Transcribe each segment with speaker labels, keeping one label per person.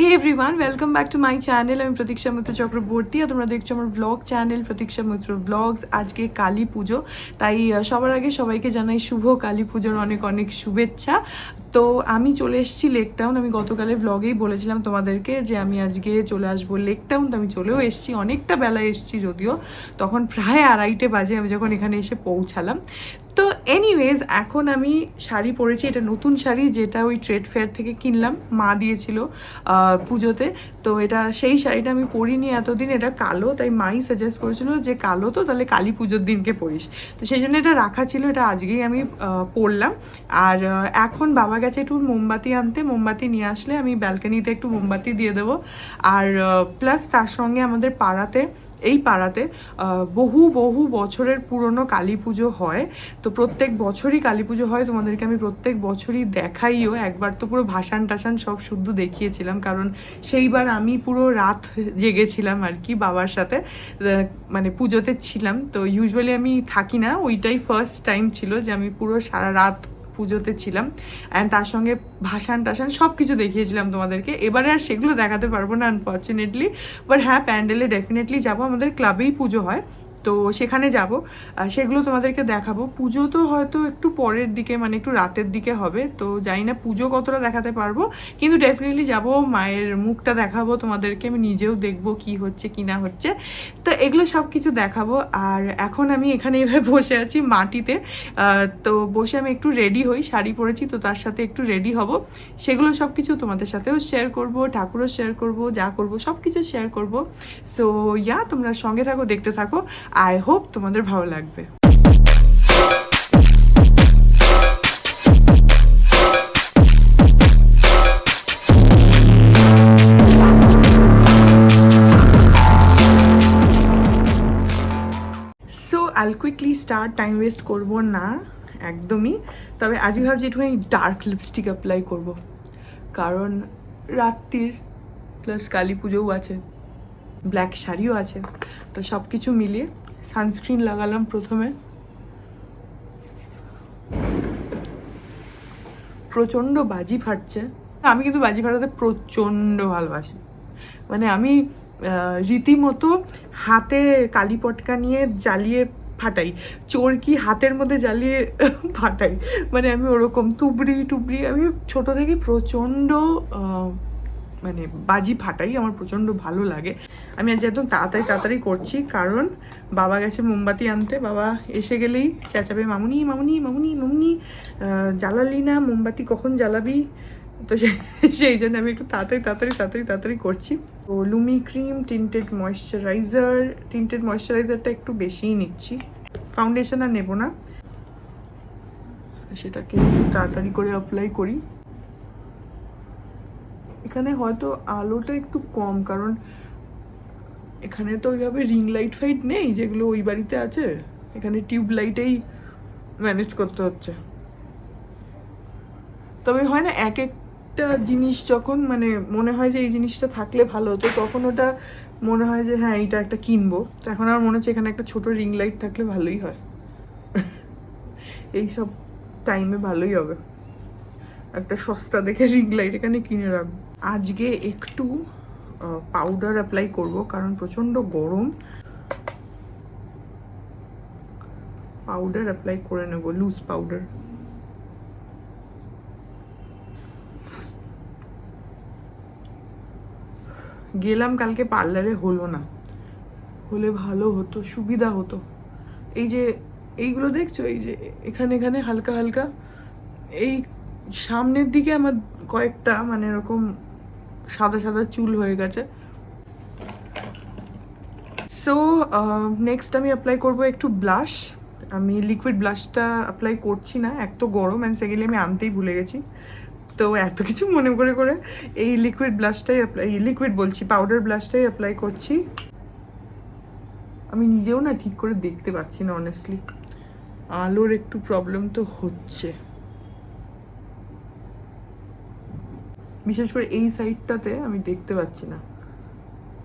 Speaker 1: Hey everyone welcome back to my channel আমি প্রতীক্ষা মিত্র চক্রবর্তী আর তোমরা দেখছ আমার ব্লগ চ্যানেল প্রতীক্ষা মিত্র ব্লগস আজকে কালী পুজো, তাই সবার আগে সবাইকে জানাই শুভ কালী পুজোর অনেক অনেক শুভেচ্ছা। তো আমি চলে এসেছি লেক টাউন আমি গতকালের ব্লগেই বলেছিলাম তোমাদেরকে যে আমি আজকে চলে আসব লেক টাউন তো আমি চলেও এসেছি, অনেকটা বেলা এসেছি যদিও। তখন প্রায় আড়াইটে বাজে, আমি যখন এখানে এসে পৌঁছালাম। তো এনিওয়েজ এখন আমি শাড়ি পরেছি, এটা নতুন শাড়ি যেটা ওই ট্রেড ফেয়ার থেকে কিনলাম, মা দিয়েছিল পুজোতে। তো এটা সেই শাড়িটা আমি পরিনি এতদিন, এটা কালো, তাই মাই সাজেস্ট করেছিল যে কালো তো, তাহলে কালী পুজোর দিনকে পরিস। তো সেই জন্য এটা রাখা ছিল, এটা আজকেই আমি পরলাম। আর এখন বাবা গেছে একটু মোমবাতি আনতে, মোমবাতি নিয়ে আসলে আমি ব্যালকানিতে একটু মোমবাতি দিয়ে দেবো। আর প্লাস তার সঙ্গে আমাদের পাড়াতে এই পাড়াতে বহু বহু বছরের পুরনো কালী পুজো হয়। তো প্রত্যেক বছরই কালী পুজো হয়। তোমাদেরকে আমি প্রত্যেক বছরই দেখাইও। একবার তো পুরো ভাসান টাসান সব শুদ্ধ দেখিয়েছিলাম। কারণ সেইবার আমি পুরো রাত জেগেছিলাম আর কি বাবার সাথে মানে পুজোতে ছিলাম। তো ইউজুয়ালি আমি থাকি না। ওইটাই ফার্স্ট টাইম ছিল যে আমি পুরো সারা রাত পুজোতে ছিলাম অ্যান্ড তার সঙ্গে ভাসান টাসান সব কিছু দেখিয়েছিলাম তোমাদেরকে। এবারে আর সেগুলো দেখাতে পারব না আনফর্চুনেটলি বাট হ্যাঁ প্যান্ডেলে ডেফিনেটলি যাব। আমাদের ক্লাবেই পুজো হয়। তো সেখানে যাব। সেগুলো তোমাদেরকে দেখাবো। পুজো তো হয়তো একটু পরের দিকে মানে একটু রাতের দিকে হবে। তো জানি না পুজো কতটা দেখাতে পারব। কিন্তু ডেফিনেটলি যাব, মায়ের মুখটা দেখাবো তোমাদেরকে। আমি নিজেও দেখব কি হচ্ছে, কি না হচ্ছে। তো এগুলো সব কিছু দেখাবো। আর এখন আমি এখানে এভাবে বসে আছি মাটিতে। তো বসে আমি একটু রেডি হই। শাড়ি পরেছি তো তার সাথে একটু রেডি হব। সেগুলো সব কিছু তোমাদের সাথেও শেয়ার করব, ঠাকুরও শেয়ার করব, যা করব সব কিছু শেয়ার করব। সো ইয়া তোমরা সঙ্গে থাকো, দেখতে থাকো। আই হোপ তোমাদের ভালো লাগবে। I'll quickly start time waste করব না, একদমই। তবে আজকে ভাবছি একটুখানি ডার্ক লিপস্টিক অ্যাপ্লাই করব। কারণ রাত্রির প্লাস কালী পুজোও আছে। ব্ল্যাক শাড়িও আছে। তো সব কিছু মিলিয়ে সানস্ক্রিন লাগালাম প্রথমে। প্রচণ্ড বাজি ফাটছে। আমি কিন্তু বাজি ফাটাতে প্রচণ্ড ভালোবাসি। মানে আমি রীতিমতো হাতে কালি পটকা নিয়ে জ্বালিয়ে ফাটাই। চোরকি হাতের মধ্যে জ্বালিয়ে ফাটাই? মানে আমি ওরকম তুবড়ি টুবড়ি আমি ছোট থেকে প্রচণ্ড মানে বাজি ফাটাই, আমার প্রচণ্ড ভালো লাগে। আমি আজ একদম তাড়াতাড়ি তাড়াতাড়ি করছি, কারণ বাবা গেছে মোমবাতি আনতে। বাবা এসে গেলেই চেঁচাবে, মামুনি মামুনি মামুনি মামুনি জ্বালালি না, মোমবাতি কখন জ্বালাবি? তো সেই জন্য আমি একটু তাড়াতাড়ি তাড়াতাড়ি তাড়াতাড়ি তাড়াতাড়ি করছি। তো Lumi cream tinted moisturiser tinted ময়শ্চারাইজারটা একটু বেশিই নিচ্ছি। ফাউন্ডেশন আর নেব না। সেটাকে তাড়াতাড়ি করে অ্যাপ্লাই করি। এখানে হয়তো আলোটা একটু কম, কারণ এখানে তো ওইভাবে রিং লাইট ফাইট নেই যেগুলো ওই বাড়িতে আছে। এখানে টিউব লাইটেই ম্যানেজ করতে হচ্ছে। তবে হয় না, এক একটা জিনিস যখন মানে মনে হয় যে এই জিনিসটা থাকলে ভালো হতো, তখন ওটা মনে হয় যে হ্যাঁ এইটা একটা কিনবো। তো এখন আমার মনে হচ্ছে এখানে একটা ছোট রিং লাইট থাকলে ভালোই হয়। এই সব টাইমে ভালোই হবে। একটা সস্তা দেখে রিং লাইট এখানে কিনে রাখব। আজকে একটু পাউডার অ্যাপ্লাই করব কারণ প্রচণ্ড গরম। পাউডার অ্যাপ্লাই করে নেব লুজ পাউডার গেলাম কালকে পার্লারে হলো না। হলে ভালো হতো, সুবিধা হতো। এই যে, এইগুলো দেখছ? এই যে, এখানে এখানে হালকা হালকা। এই সামনের দিকে আমার কয়েকটা মানে এরকম সাদা সাদা চুল হয়ে গেছে। সো নেক্সট আমি অ্যাপ্লাই করব একটু ব্লাশ আমি লিকুইড ব্লাশটা অ্যাপ্লাই করছি না, এক তো গরম অ্যান্ড সেকেন্ডলি আমি আনতেই ভুলে গেছি। তো এত কিছু মনে করে করে এই লিকুইড ব্লাশটাই অ্যাপ্লাই লিকুইড বলছি পাউডার ব্লাশটাই অ্যাপ্লাই করছি। আমি নিজেও না ঠিক করে দেখতে পাচ্ছি না অনেস্টলি আলোর একটু প্রবলেম তো হচ্ছে। বিশেষ করে এই সাইডটাতে আমি দেখতে পাচ্ছি না।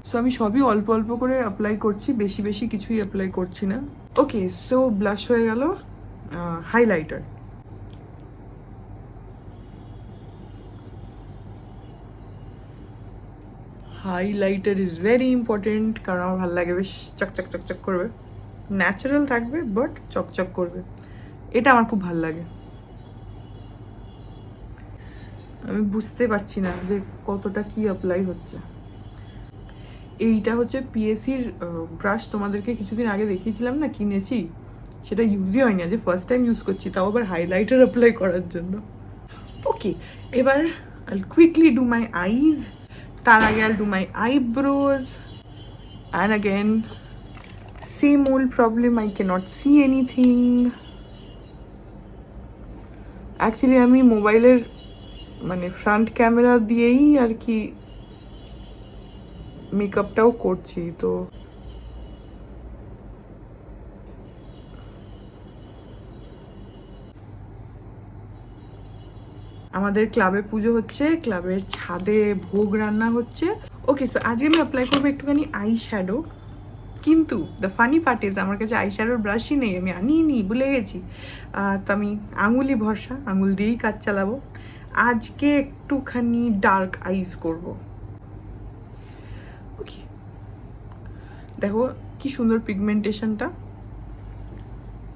Speaker 1: সো আমি সবই অল্প অল্প করে অ্যাপ্লাই করছি, বেশি বেশি কিছুই অ্যাপ্লাই করছি না। ওকে সো ব্লাশ হয়ে গেল highlighter highlighter is very important কারণ আমার ভালো লাগে, বেশ চকচক চকচক করবে। ন্যাচারাল থাকবে বাট চকচক করবে। এটা আমার খুব ভালো লাগে। আমি বুঝতে পারছি না যে কতটা কি অ্যাপ্লাই হচ্ছে। এইটা হচ্ছে পিএসসির ব্রাশ তোমাদেরকে কিছুদিন আগে দেখিয়েছিলাম না, কিনেছি। সেটা ইউজই হয়নি যে ফার্স্ট টাইম ইউজ করছি, তাও আবার হাইলাইটার অ্যাপ্লাই করার জন্য। ওকে এবার I quickly do my eyes তার আগে I'll do my eyebrows and again same old problem I can not see anything actually আমি মোবাইলের মানে ফ্রন্ট ক্যামেরা দিয়েই আর কি মেকআপটাও করছি, তো আমাদের ক্লাবে পুজো হচ্ছে ক্লাবের ছাদে ভোগ রান্না হচ্ছে। ওকে সো আজকে আমি অ্যাপ্লাই করব একটুখানি আই শ্যাডো কিন্তু দ্য ফানি পার্ট ইজ আমার কাছে আই শ্যাডোর ব্রাশই নেই, আমি আনিয়ে নিই, ভুলে গেছি। তো আমি আঙুলি ভরসা, আঙুল দিয়েই কাজ চালাবো। আজকে একটুখানি ডার্ক আইস করব। ওকে দেখো কি সুন্দর পিগমেন্টেশনটা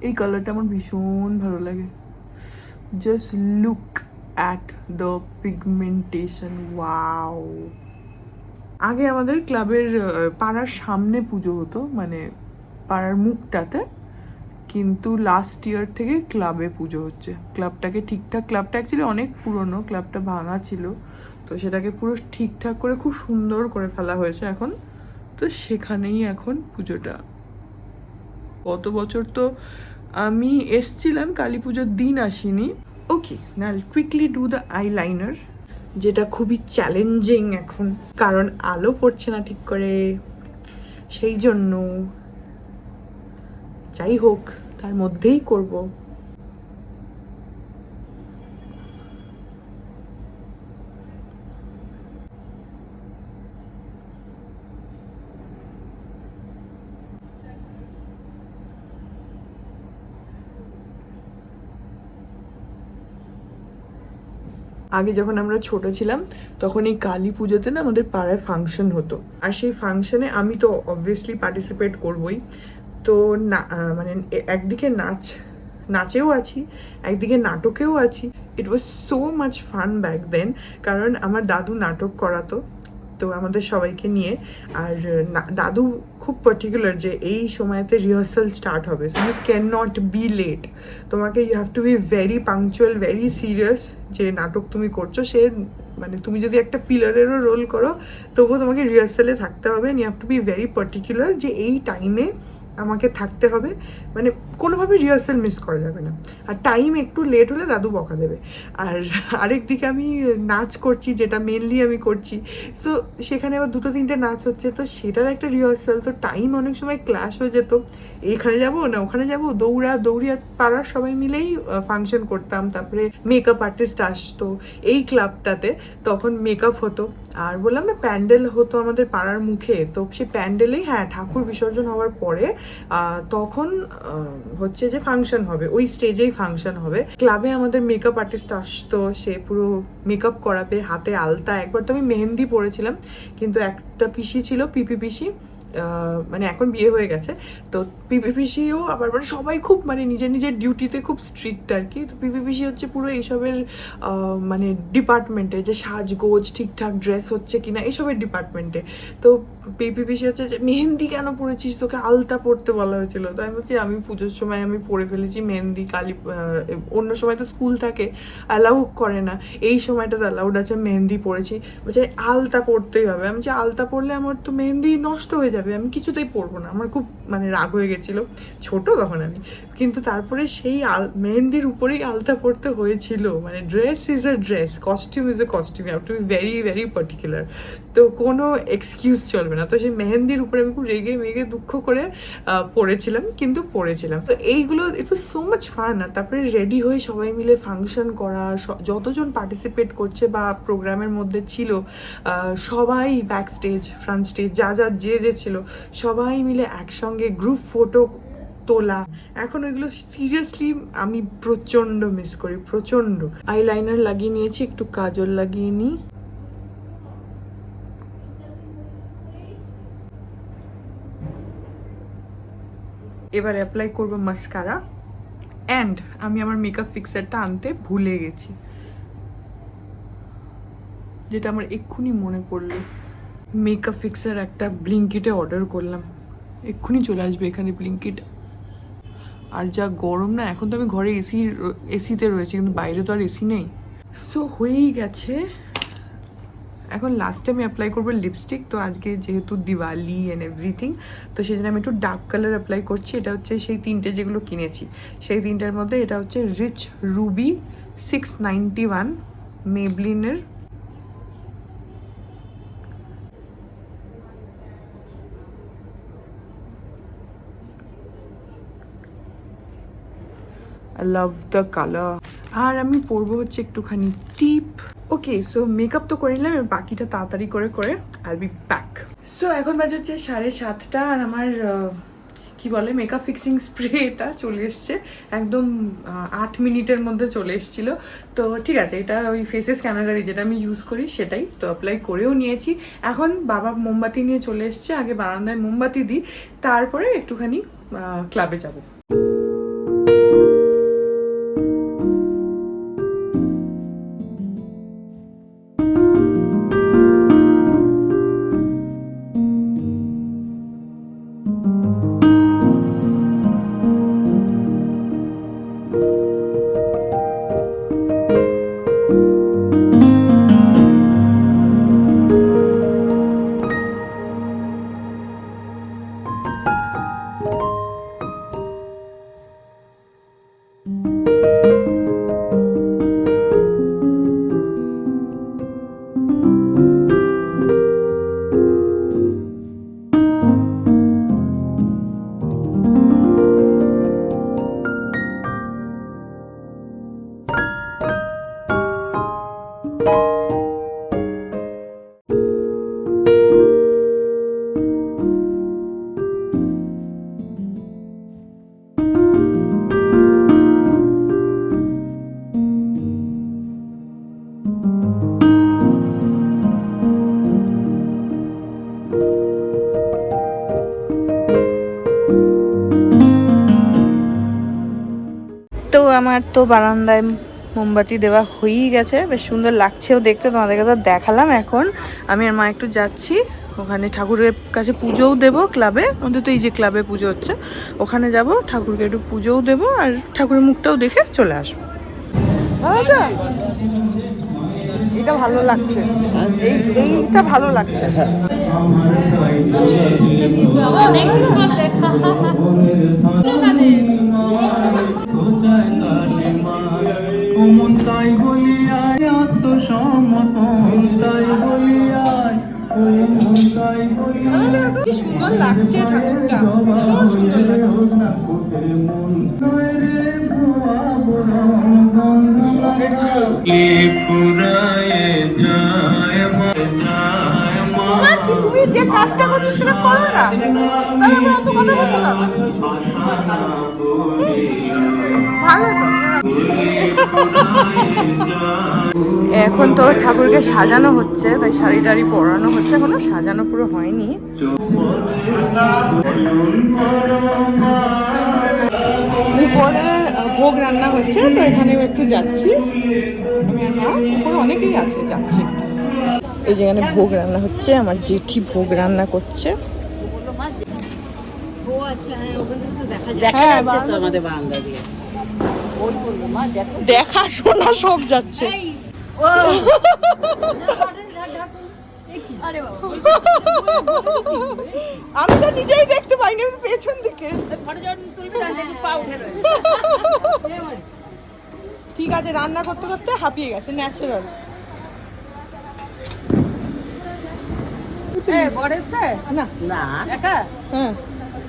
Speaker 1: এই কালারটা আমার ভীষণ ভালো লাগে। Just look at the pigmentation wow আগে আমাদের ক্লাবের পাড়ার সামনে পুজো হতো মানে পাড়ার মুখটাতে। কিন্তু লাস্ট ইয়ার থেকে ক্লাবে পুজো হচ্ছে। ক্লাবটাকে ঠিকঠাক ক্লাবটা অ্যাকচুয়ালি অনেক পুরনো ক্লাবটা ভাঙা ছিল। তো সেটাকে পুরো ঠিকঠাক করে খুব সুন্দর করে ফেলা হয়েছে এখন। তো সেখানেই এখন পুজোটা। গত বছর তো আমি এসছিলাম, কালী পুজোর দিন আসিনি। ওকে না quickly do the eyeliner যেটা খুবই চ্যালেঞ্জিং এখন। কারণ আলো পড়ছে না ঠিক করে। সেই জন্য যাই হোক, তার মধ্যেই করব। আগে যখন আমরা ছোট ছিলাম, তখন এই কালী পুজোতে না আমাদের পাড়ায় ফাংশন হতো। আর সেই ফাংশনে আমি তো অবভিয়াসলি পার্টিসিপেট করবই। তো না মানে একদিকে নাচ, নাচেও আছি, একদিকে নাটকেও আছি। It was so much fun back then কারণ আমার দাদু নাটক করাতো, তো আমাদের সবাইকে নিয়ে। আর দাদু খুব পার্টিকুলার যে এই সময়তে রিহার্সাল স্টার্ট হবে so you can not be late তোমাকে you have to be very punctual very serious যে নাটক তুমি করছ, সে মানে তুমি যদি একটা পিলারেরও রোল করো, তবুও তোমাকে রিহার্সালে থাকতে হবে you have to be very particular যে এই টাইমে আমাকে থাকতে হবে। মানে কোনোভাবে রিহার্সাল মিস করা যাবে না। আর টাইম একটু লেট হলে দাদু বকা দেবে। আর আরেক দিকে আমি নাচ করছি, যেটা মেনলি আমি করছি। সো সেখানে আবার দুটো তিনটে নাচ হচ্ছে। তো সেটার একটা রিহার্সাল তো টাইম অনেক সময় ক্লাশ হয়ে যেত। এখানে যাব না, ওখানে যাব, দৌড়া, দৌড়ি আর পাড়ার সবাই মিলেই ফাংশন করতাম। তারপরে মেকআপ আর্টিস্ট আসতো এই ক্লাবটাতে তখন মেকআপ হতো। আর বললাম না প্যান্ডেল হতো আমাদের পাড়ার মুখে। তো সেই প্যান্ডেলেই হ্যাঁ ঠাকুর বিসর্জন হওয়ার পরে তখন হচ্ছে যে ফাংশন হবে, ওই স্টেজেই ফাংশন হবে। ক্লাবে আমাদের মেকআপ আর্টিস্ট আসতো, সে পুরো মেকআপ করাবে, হাতে আলতা। একবার তো আমি মেহেন্দি পরেছিলাম, কিন্তু একটা পিসি ছিল, পিপি পিসি মানে এখন বিয়ে হয়ে গেছে। তো পিপি পিসিও আবার মানে সবাই খুব মানে নিজের নিজের ডিউটিতে খুব স্ট্রিক্ট আর কি তো পিপি পিসি হচ্ছে পুরো এইসবের মানে ডিপার্টমেন্টে যে সাজগোজ, ঠিকঠাক ড্রেস হচ্ছে কিনা, এইসবের ডিপার্টমেন্টে তো পিপি পিসি হচ্ছে যে, মেহেন্দি কেন পরেছিস? তোকে আলতা পড়তে বলা হয়েছিল। তো আমি বলছি, আমি পুজোর সময় আমি পরে ফেলেছি মেহেন্দি, কালী অন্য সময় তো স্কুল থাকে অ্যালাউ করে না। এই সময়টাতে অ্যালাউড আছে মেহেন্দি পরেছি। বলছে, আলতা পরতেই হবে। আমি যে আলতা পরলে আমার তো মেহেন্দি নষ্ট হয়ে যাবে। আমি কিছুতেই পরবো না। আমার খুব মানে রাগ হয়ে গেছিল। ছোট তখন আমি। কিন্তু তারপরে সেই আল, মেহেন্দির উপরেই আলতা পড়তে হয়েছিল। মানে dress is a dress costume is a costume have to be very very particular তো কোনো এক্সকিউজ চলবে না। তো সেই মেহেন্দির উপরে আমি খুব রেগে মেগে দুঃখ করে পড়েছিলাম, কিন্তু পড়েছিলাম। তো এইগুলো it was so much fun আর তারপরে রেডি হয়ে সবাই মিলে ফাংশন করা যতজন পার্টিসিপেট করছে বা প্রোগ্রামের মধ্যে ছিল সবাই ব্যাক স্টেজ ফ্রন্ট স্টেজ যা যা, যে যে ছিল, সবাই মিলে একসঙ্গে গ্রুপ ফটো তোলা। এখন ওইগুলো সিরিয়াসলি আমি প্রচণ্ড মিস করি, প্রচণ্ড। আইলাইনার লাগিয়ে নিয়েছি, একটু কাজল লাগিয়ে নিই। এবার অ্যাপ্লাই করব মাস্কারা অ্যান্ড আমি আমার মেকআপ ফিক্সারটা আনতে ভুলে গেছি। যেটা আমার এক্ষুনি মনে পড়ল। মেকআপ ফিক্সার একটা ব্লিঙ্কিটে অর্ডার করলাম। এক্ষুনি চলে আসবে এখানে ব্লিঙ্কিট আর যা গরম না, এখন তো আমি ঘরে এসি এসিতে রয়েছি, কিন্তু বাইরে তো আর এসি নেই। সো হয়েই গেছে। এখন লাস্টে আমি অ্যাপ্লাই করব লিপস্টিক তো আজকে যেহেতু দিওয়ালি অ্যান্ড এভরিথিং তো সেই জন্য আমি একটু ডার্ক কালার অ্যাপ্লাই করছি। এটা হচ্ছে সেই তিনটে যেগুলো কিনেছি। সেই তিনটার মধ্যে এটা হচ্ছে rich ruby six ninety one মেবলিনের love the colour আর আমি পরবো হচ্ছে একটুখানি টিপ ওকে সো মেকআপ তো করে নিলাম বাকিটা তাড়াতাড়ি করে করে আই বি প্যাক সো এখন বাজে হচ্ছে সাড়ে সাতটা আর আমার কি বলে মেকআপ ফিক্সিং স্প্রেটা চলে এসছে। একদম আট মিনিটের মধ্যে চলে এসেছিল। তো ঠিক আছে, এটা ওই ফেসেস ক্যানাডারি যেটা আমি ইউজ করি, সেটাই তো অ্যাপ্লাই করেও নিয়েছি। এখন বাবা মোমবাতি নিয়ে চলে এসছে, আগে বারান্দায় মোমবাতি দিই, তারপরে একটুখানি ক্লাবে যাব।
Speaker 2: আমার তো বারান্দায় মোমবাতি দেওয়া হয়েই গেছে। বেশ সুন্দর লাগছেও দেখতে তোমাদেরকে তো দেখালাম এখন। আমি আর মা একটু যাচ্ছি। ওখানে ঠাকুরের কাছে পুজোও দেব ক্লাবে। অন্তত এই যে ক্লাবে পুজো হচ্ছে, ওখানে যাব, ঠাকুরকে একটু পুজোও দেব আর ঠাকুরের মুখটাও দেখে চলে আসব। এটা ভালো লাগছে। ভালো লাগছে। লাগছে ঠাকুরটা। ভীষণ সুন্দর তোমার কি তুমি যে কাজটা করছ সেটা করো না। তাহলে আমরা অত কথা বলতে পারব ভালো তো। এখন তো ঠাকুরকে সাজানো হচ্ছে তাই শাড়ি টাড়ি পরানো হচ্ছে এখনও সাজানো পুরো হয়নি। উপরে ভোগ রান্না হচ্ছে তো এখানেও একটু যাচ্ছি। আমি আর মা উপরে অনেকেই আছে যাচ্ছি এই যেখানে ভোগ রান্না হচ্ছে আমার জেঠি ভোগ রান্না করছে। হ্যাঁ,
Speaker 3: তো আমাদের বারান্দা দিয়ে ওই বলল মা দেখো
Speaker 2: দেখা শোনা সব যাচ্ছে। আমি তো নিজেই দেখতে পাইনি আমি পেছন দিকে। ঠিক আছে রান্না করতে করতে হাঁপিয়ে গেছে ন্যাচারাল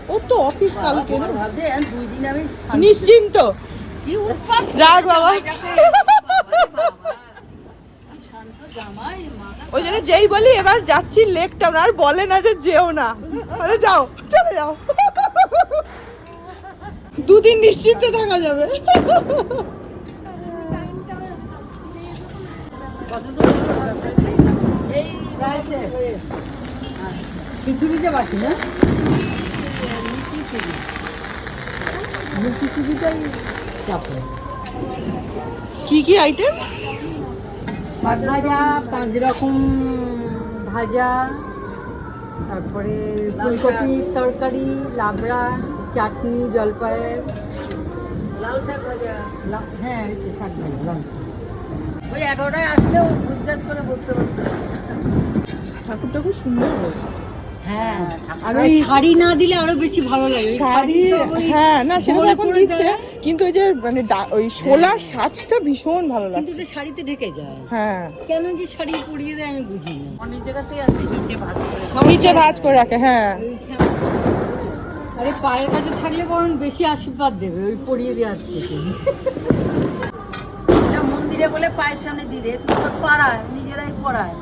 Speaker 2: ও তো অফিস কালকে
Speaker 3: ভাবছে দুই দিন আমি
Speaker 2: নিশ্চিন্ত। রাগ বাবা। ওই জন্য যেই বলি এবার যাচ্ছি লেক টাউন আর বলে না যে যেও না। আরে যাও চলে যাও। দুদিন নিশ্চিন্তে থাকা যাবে।
Speaker 3: এই গাইছে খিচুড়ি যে বাকি না বলছি সুবিধাই
Speaker 2: কি কি আইটেম
Speaker 3: শাক ভাজা পাঁচ রকম ভাজা তারপরে ফুলকপির তরকারি লাবড়া চাটনি জলপাইয়ের। লাল শাক ভাজা। হ্যাঁ শাক ভাজা লাল শাক। ওই এগারোটায় আসলেও গুজগাছ করে বসতে বসতে।
Speaker 2: ঠাকুরটা খুব সুন্দর হয়েছে।
Speaker 3: হ্যাঁ
Speaker 2: আর
Speaker 3: আর
Speaker 2: ওই
Speaker 3: শাড়ি না দিলে আরও বেশি ভালো লাগে।
Speaker 2: শাড়ি হ্যাঁ না সেটা এখন দিচ্ছে। কিন্তু ওই যে মানে ওই শোলার সাজটা ভীষণ ভালো
Speaker 3: কিন্তু
Speaker 2: লাগছে।
Speaker 3: শাড়িতে ঢেকে যায়।
Speaker 2: হ্যাঁ।
Speaker 3: কেন যে শাড়ি পরিয়ে দেয় আমি বুঝি না। অনেক জায়গাতেই আছে নিচে ভাজ করে
Speaker 2: নিচে ভাজ করে রাখে হ্যাঁ।
Speaker 3: আরে পায়ের কাছে থাকলে বরং বেশি আশীর্বাদ দেবে ওই পরিয়ে দেওয়ার থেকে।
Speaker 4: এটা মন্দিরে বলে পায়ের সামনে দিলে তোমার পাড়ায় নিজেরাই পড়ায়।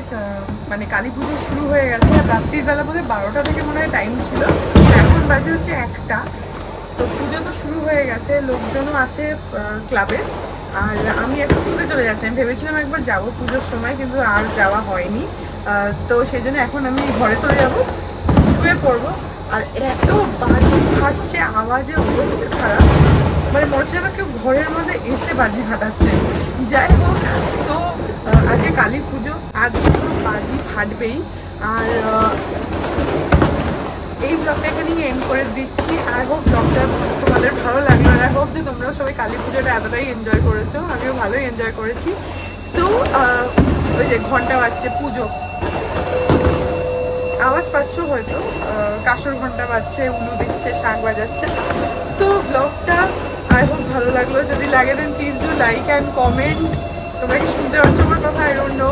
Speaker 1: আহ, মানে কালী পুজো শুরু হয়ে গেছে রাত্রির বেলা বলে বারোটা থেকে মনে হয় টাইম ছিল। এখন বাজে হচ্ছে একটা। তো পুজো তো শুরু হয়ে গেছে লোকজনও আছে ক্লাবে আর আমি এখন শুতে চলে যাচ্ছি। আমি ভেবেছিলাম একবার যাব পুজোর সময় কিন্তু আর যাওয়া হয়নি। তো সেই জন্য এখন আমি ঘরে চলে যাব শুয়ে পড়ব। আর এত বাজি ফাটছে আওয়াজে অবস্থা খারাপ। মানে মনে হচ্ছে কেউ ঘরের মধ্যে এসে বাজি ফাটাচ্ছে। যাই হোক। সো আজকে কালী পুজো আজকে তো বাজি ফাটবেই। আর এই ব্লগটা এখানেই এন্ড করে দিচ্ছি। আই হোপ ব্লগটা তোমাদের ভালো লাগল আর আই হোপ যে তোমরাও সবাই কালী পুজোটা এতটাই এনজয় করেছ। আমিও ভালোই এনজয় করেছি। সো ওই যে ঘণ্টা বাজছে, পুজো। আওয়াজ পাচ্ছ হয়তো? কাসর ঘণ্টা বাজছে, উলু দিচ্ছে শাক বাজাচ্ছে। তো ব্লগটা আই হোপ ভালো লাগল। যদি লাগে then please like and comment তোমরা কি শুনতে পাচ্ছ আমার কথা? I don't know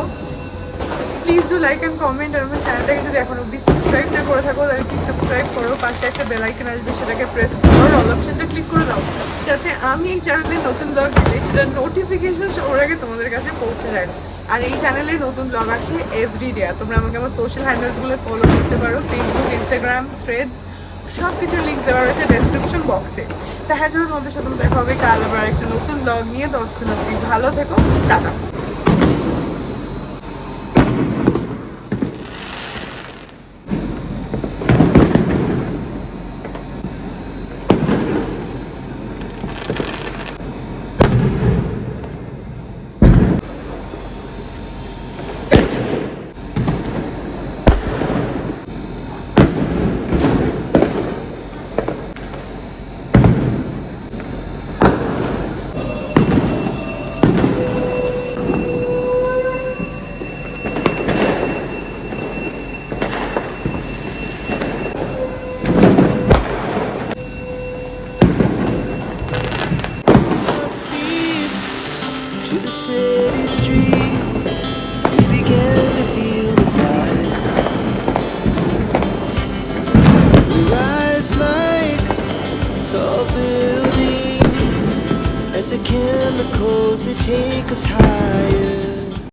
Speaker 1: please do like and comment আর আমার চ্যানেলটাকে যদি এখন অব্দি সাবস্ক্রাইব না করে থাকো, তাহলে প্লিজ সাবস্ক্রাইব করো। পাশে একটা বেল আইকন আসবে, সেটাকে প্রেস করো অল অপশনটা ক্লিক করে দাও। যাতে আমি এই চ্যানেলে নতুন ব্লগ দিলে সেটা নোটিফিকেশন ওর আগে তোমাদের কাছে পৌঁছে যায়। আর এই চ্যানেলে নতুন ব্লগ আসে এভরিডে আর তোমরা আমাকে আমার সোশ্যাল হ্যান্ডেলসগুলো ফলো করতে পারো। ফেসবুক ইনস্টাগ্রাম থ্রেডস সব কিছুর লিঙ্ক দেওয়া রয়েছে ডেসক্রিপশন বক্সে দেখা যাবে তোমাদের সাথে দেখা হবে কাল আবার একটা নতুন ব্লগ নিয়ে। ততক্ষণ অব্দি ভালো থেকো, টাটা।